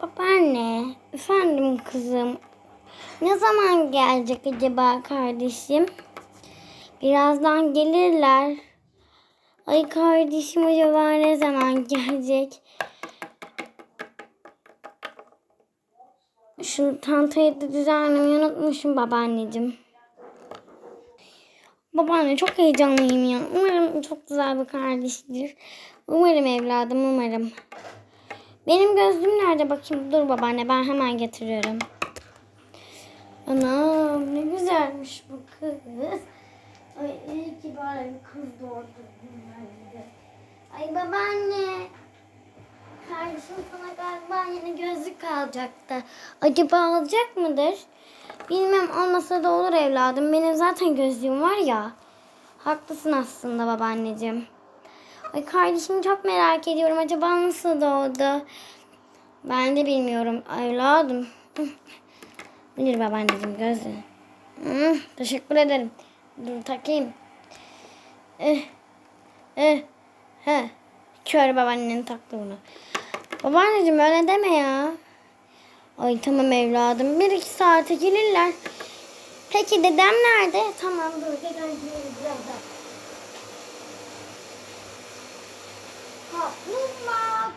Babaanne, efendim kızım. Ne zaman gelecek acaba kardeşim? Birazdan gelirler. Ay kardeşim acaba ne zaman gelecek? Şu tantayı da düzenlemeyi unutmuşum babaanneciğim. Babaanne çok heyecanlıyım ya. Umarım çok güzel bir kardeştir. Umarım evladım umarım. Benim gözlüğüm nerede bakayım? Dur babaanne ben hemen getiriyorum. Anam ne güzelmiş bu kız. Ay iyi ki böyle bir kız doğdu. Ay babaanne. Kardeşim sana galiba yeni gözlük alacaktı. Acaba alacak mıdır? Bilmem olmasa da olur evladım. Benim zaten gözlüğüm var ya. Haklısın aslında babaanneciğim. Ay kardeşim çok merak ediyorum. Acaba nasıl doğdu? Ben de bilmiyorum evladım. Bilir babaanneciğim gözlüğü. Hı, teşekkür ederim. Dur takayım. Eh, eh, he. Kör babaannenin taktı bunu. Babaanneciğim öyle deme ya. Ay tamam evladım. Bir iki saate gelirler. Peki dedem nerede? Tamam dur dedem gelir Kaplumbağa.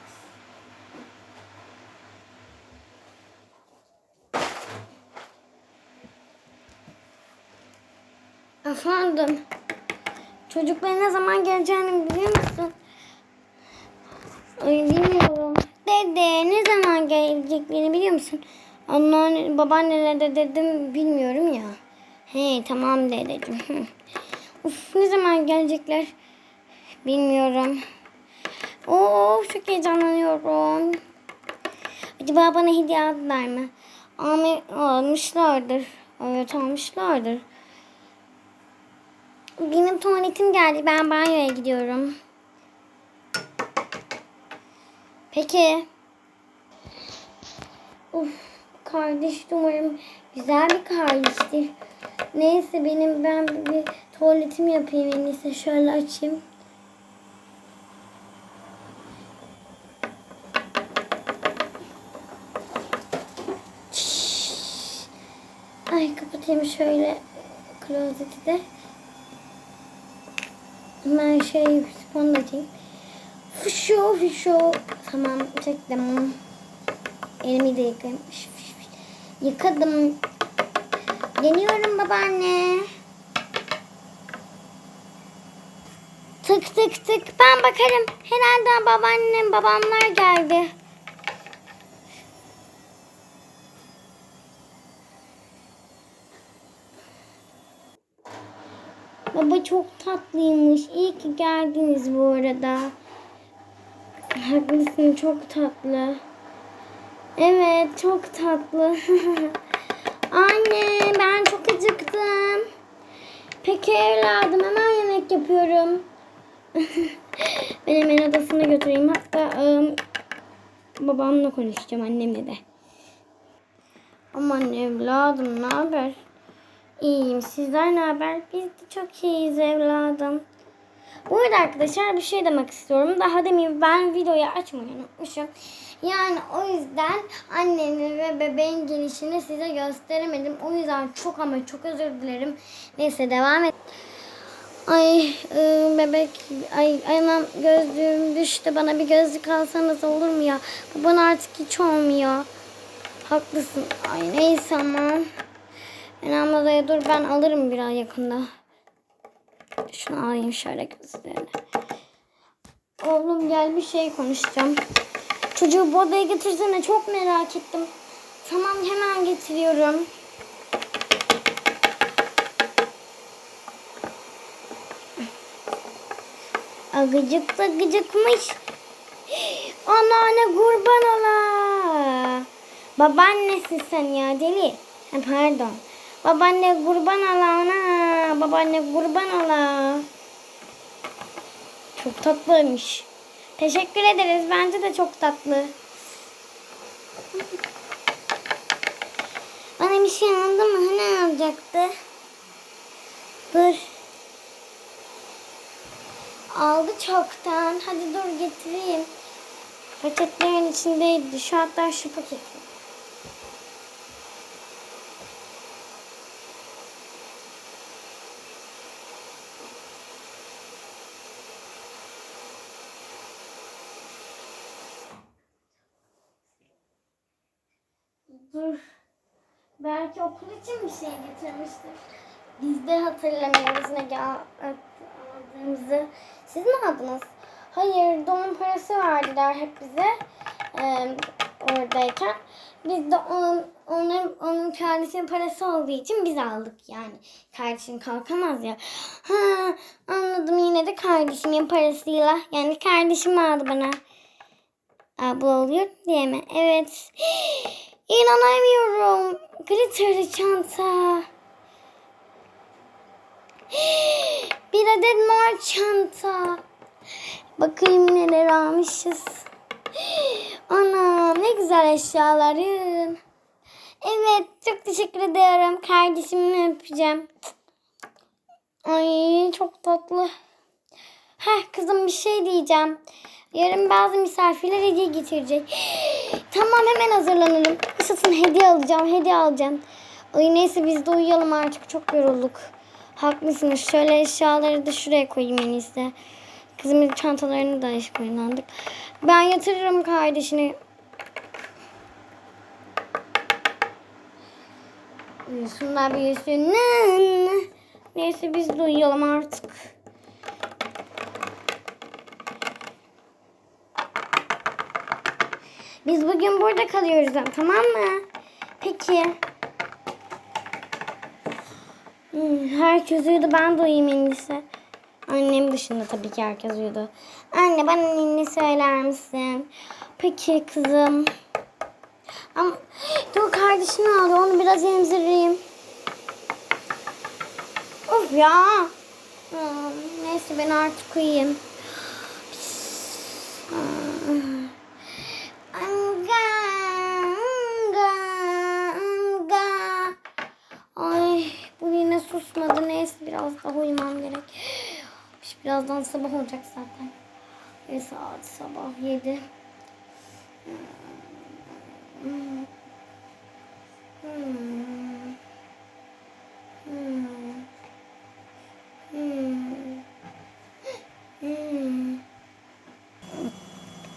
Efendim. Çocukların ne zaman geleceğini biliyor musun? Ay bilmiyorum. Dede ne zaman geleceklerini biliyor musun? Anneanne, babaannelere de dedim bilmiyorum ya. He tamam dedeciğim. Uf ne zaman gelecekler? Bilmiyorum. Oo çok heyecanlanıyorum. Acaba bana hediye aldılar mı? Almışlardır. Evet almışlardır. Benim tuvaletim geldi. Ben banyoya gidiyorum. Peki. Uf, kardeş umarım güzel bir kardeştir. Neyse benim ben bir tuvaletimi yapayım en iyisi. Şöyle açayım. Kapatayım şöyle klozeti de. Hemen şey sponu da. Fışo fışo. Tamam çektim. Elimi de fış. Yıkadım. Deniyorum babaanne. Tık tık tık. Ben bakarım. Herhalde babaannem babamlar geldi. Baba çok tatlıymış. İyi ki geldiniz bu arada. Haklısın çok tatlı. Evet çok tatlı. Anne ben çok acıktım. Peki evladım hemen yemek yapıyorum. ben hemen odasına götüreyim. Hatta ım, babamla konuşacağım annemle de. Aman evladım ne haber? İyiyim. Sizler ne haber? Biz de çok iyiyiz evladım. Bu arada arkadaşlar bir şey demek istiyorum. Daha demin ben videoyu açmayı unutmuşum. Yani o yüzden annemin ve bebeğin gelişini size gösteremedim. O yüzden çok ama çok özür dilerim. Neyse devam et. Ay ıı, bebek ay anam gözlüğüm düştü. Bana bir gözlük alsanız olur mu ya? Bu bana artık hiç olmuyor. Haklısın. Ay neyse ama. Enem odaya dur ben alırım biraz yakında. Şunu alayım şöyle gözlerini. Oğlum gel bir şey konuşacağım. Çocuğu bu odaya getirsene çok merak ettim. Tamam hemen getiriyorum. Agıcık da gıcıkmış. Anneanne kurban ola. Babaannesi sen ya deli. Pardon. Babaanne kurban ola ana. Babaanne kurban ola. Çok tatlıymış. Teşekkür ederiz. Bence de çok tatlı. Bana bir şey aldı mı? Ne alacaktı? Dur. Aldı çoktan. Hadi dur getireyim. Paketlerin içindeydi. Şu hatta şu paket. Dur. Belki okul için bir şey getirmiştir. Biz de hatırlamıyoruz ne aldığımızı. Siz mi aldınız? Hayır, doğum parası verdiler hep bize eee, oradayken. Biz de onun, onun, onun kardeşinin parası olduğu için biz aldık yani. Kardeşim kalkamaz ya. Ha, anladım yine de kardeşimin parasıyla. Yani kardeşim aldı bana. Abla oluyor diye mi? Evet. İnanamıyorum. Glitterlı çanta. Bir adet mor çanta. Bakayım neler almışız. Anam ne güzel eşyaların. Evet çok teşekkür ederim. Kardeşimi öpeceğim. Ay çok tatlı. Heh kızım bir şey diyeceğim. Yarın bazı misafirler hediye getirecek. tamam hemen hazırlanırım. Isıtın hediye alacağım, hediye alacağım. Ay neyse biz de uyuyalım artık çok yorulduk. Haklısınız. Şöyle eşyaları da şuraya koyayım en iyisi. Kızımın çantalarını da iş kullandık. Ben yatırırım kardeşini. Uyusunlar büyüsün. Neyse biz de uyuyalım artık. Biz bugün burada kalıyoruz tamam mı? Peki. Hmm, herkes uyudu ben de uyuyayım en iyisi. Annem dışında tabii ki herkes uyudu. Anne bana ninni söyler misin? Peki kızım. Ama dur kardeşini aldı onu biraz emzireyim. Of ya. Hmm, neyse ben artık uyuyayım. Hmm. Anga, anga, anga. Ay bu yine susmadı. Neyse biraz daha uyumam gerek. Birazdan sabah olacak zaten. Ve saat sabah yedi. Hmm. Hmm. Hmm. Hmm. Hmm.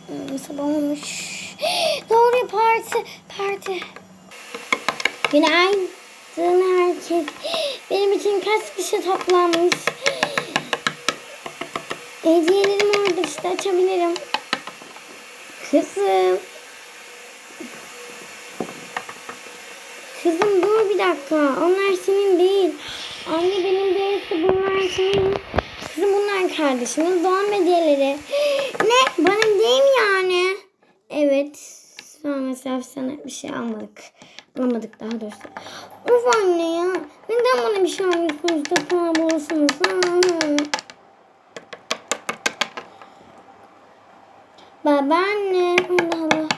Hmm, Sabah olmuş. Doğru parti. Parti. Günaydın herkes. Benim için kaç kişi toplanmış? Hediyelerim orada işte açabilirim. Kızım. Kızım dur bir dakika. Onlar senin değil. Anne benim değilse bunlar senin. Kızım bunlar kardeşinin doğum hediyeleri. Ne? Bana değil mi yani? Evet. Sonra mesela sana bir şey almadık. Alamadık daha doğrusu. Of anne ya. Neden bana bir şey almıyorsunuz da puan bulursunuz? Babaanne. Allah Allah.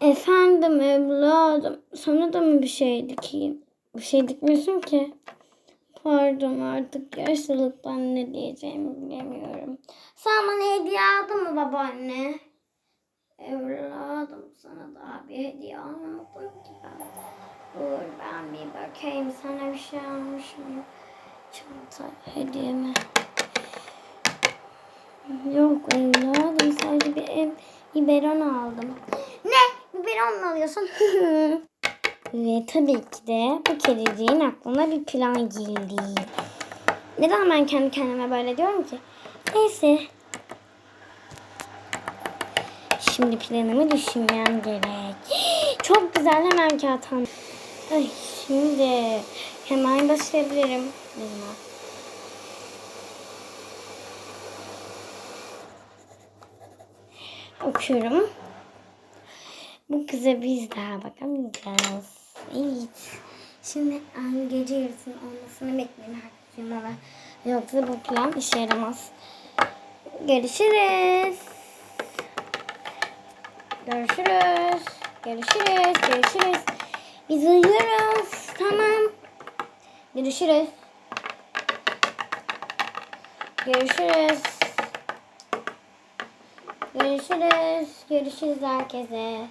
Efendim evladım. Sana da mı bir şey dikeyim? Bir şey dikmiyorsun ki. Pardon artık yaşlılıktan ne diyeceğimi bilemiyorum. Sen bana hediye aldın mı babaanne? Evladım sana daha bir hediye almadım ki ben. Dur ben bir bakayım sana bir şey almış mıyım? Çanta hediye mi? Yok evladım sadece bir ev biberon aldım. Ne? Biberon mu alıyorsun? Ve tabii ki de bu kediciğin aklına bir plan geldi. Neden ben kendi kendime böyle diyorum ki? Neyse. Şimdi planımı düşünmem gerek. Çok güzel hemen kağıt Ay şimdi hemen başlayabilirim. Bilmem. Okuyorum. Bu kıza biz daha bakamayacağız. Evet. Şimdi an gece yarısının olmasını bekleyin herkesin ama yoksa bu plan işe yaramaz. Görüşürüz. Görüşürüz. Görüşürüz. Görüşürüz. Biz uyuyoruz. Tamam. Görüşürüz. Görüşürüz. Görüşürüz. Görüşürüz herkese.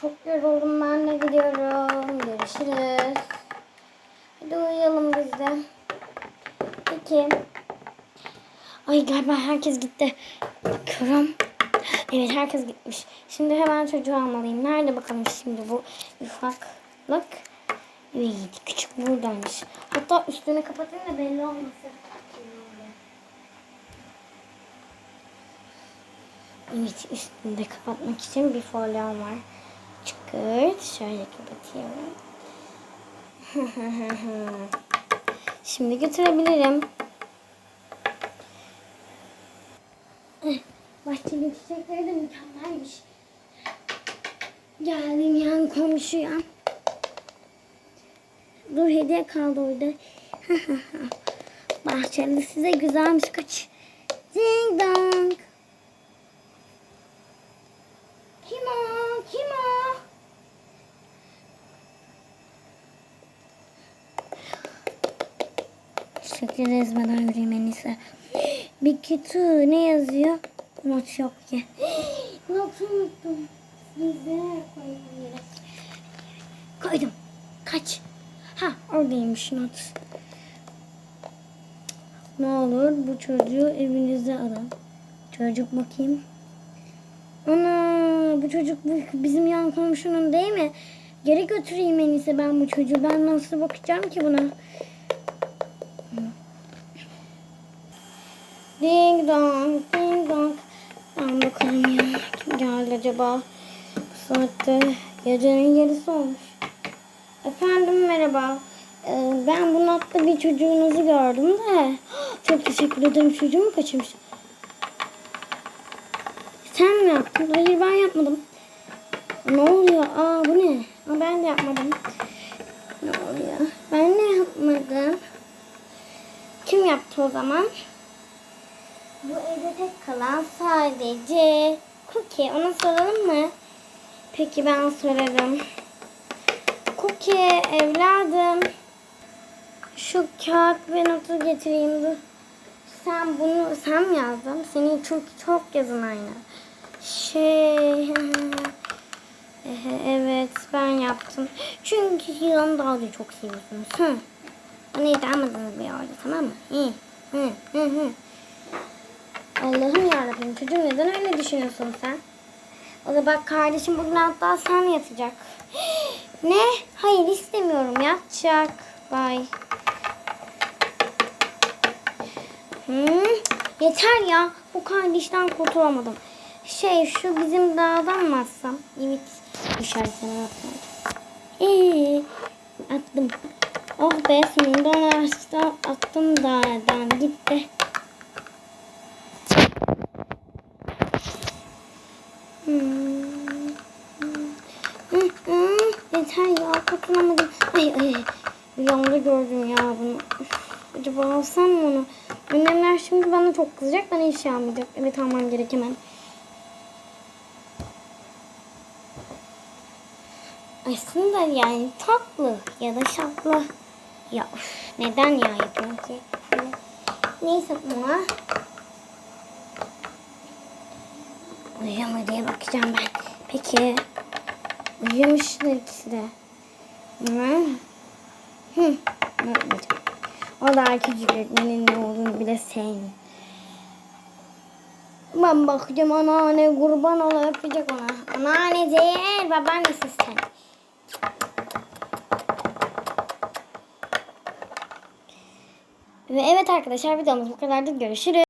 Çok yoruldum ben de gidiyorum. Görüşürüz. Hadi uyuyalım biz de. Peki. Ay galiba herkes gitti. Bakıyorum. Evet herkes gitmiş. Şimdi hemen çocuğu almalıyım. Nerede bakalım şimdi bu ufaklık? Evet küçük buradaymış. Hatta üstünü kapatayım da belli olmasın. Evet üstünde kapatmak için bir folyom var. Çıkırt. Şöyle kapatayım. Şimdi götürebilirim. Eh, Bahçenin çiçekleri de mükemmelmiş. Geldim yan komşuya. Dur hediye kaldı orada. Bahçeli size güzelmiş kaç. Ding dong. Kim o? Kim o? Şekil ezmeden yürüyeyim en. Bir kutu ne yazıyor? Not yok ki. Notu unuttum. Size koyayım yere. Koydum. Kaç? Ha oradaymış not. Ne olur bu çocuğu evinize alın. Çocuk bakayım. Ana bu çocuk bu bizim yan komşunun değil mi? Geri götüreyim en iyisi ben bu çocuğu. Ben nasıl bakacağım ki buna? Ding dong, ding ya. Kim geldi acaba? Bu saatte gecenin yarısı olmuş. Efendim merhaba. Ee, ben bu notta bir çocuğunuzu gördüm de. Çok teşekkür ederim. Çocuğumu kaçırmış. Sen mi yaptın? Hayır ben yapmadım. Ne oluyor? Aa bu ne? Aa, ben de yapmadım. Ne oluyor? Ben de yapmadım. Kim yaptı o zaman? Bu evde tek kalan sadece Cookie. Ona soralım mı? Peki ben sorarım. Cookie evladım. Şu kağıt ve notu getireyim dur. Sen bunu sen mi yazdın? Senin çünkü çok yazın aynı. Şey evet ben yaptım. Çünkü yılan dalga çok seviyorsunuz. Hı. Bana yedirmediniz bir orada tamam mı? Hı. Hı. Hı. Hı. Allah'ım yarabbim çocuğum neden öyle düşünüyorsun sen? O da bak kardeşim bugün hatta sen yatacak. Ne? Hayır istemiyorum yatacak. Bye. Hmm, yeter ya. Bu kardeşten kurtulamadım. Şey şu bizim dağdan mı atsam? Evet. Düşersen atmadım. Ee, attım. Oh be sonunda ağaçtan attım dağdan gitti. Hmm. Hı, hı, Katılamadım. Ay ay rüyamda gördüm ya bunu. Acaba alsam mı onu? Annemler şimdi bana çok kızacak. Bana iş almayacak. Evet almam gerek hemen. Aslında yani tatlı ya da şaplı. Ya üf, neden ya yapıyorum ki? Neyse buna. Uyuyor mu diye bakacağım ben. Peki. Uyuyormuşlar ikisi de. Hı. O da küçük öğretmenin ne olduğunu bile sevmiyor. Ben bakacağım anneanne kurban ola öpecek ona. Anneanne değil babaannesi sen. Ve evet arkadaşlar videomuz bu kadardı. Görüşürüz.